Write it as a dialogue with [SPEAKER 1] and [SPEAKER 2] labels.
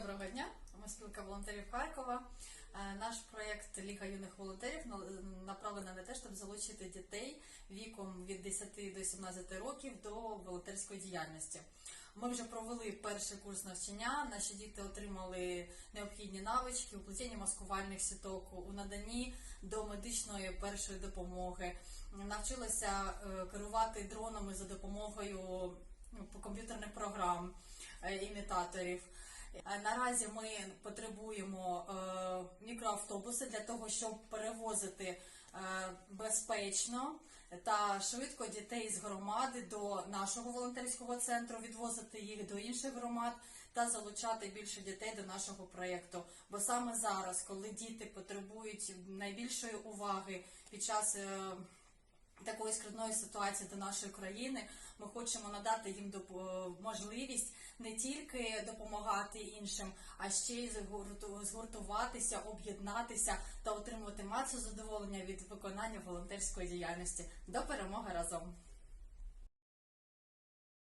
[SPEAKER 1] Доброго дня, ми спілка волонтерів Харкова. Е, Наш проєкт Ліга юних волонтерів на- направлений на те, щоб залучити дітей віком від 10 до 17 років до волонтерської діяльності. Ми вже провели перший курс навчання. Наші діти отримали необхідні навички у плетінні маскувальних сіток, у наданні до медичної першої допомоги. Навчилися е, керувати дронами за допомогою ну, комп'ютерних програм, е, імітаторів. Е, Наразі ми потребуємо е, мікроавтобуси для того, щоб перевозити е, безпечно та швидко дітей з громади до нашого волонтерського центру, відвозити їх до інших громад та залучати більше дітей до нашого проєкту. Бо саме зараз, коли діти потребують найбільшої уваги під час такої скрутної ситуації до нашої країни. Ми хочемо надати їм доп- можливість не тільки допомагати іншим, а ще й згурту- згуртуватися, об'єднатися та отримувати масу задоволення від виконання волонтерської діяльності. До перемоги разом!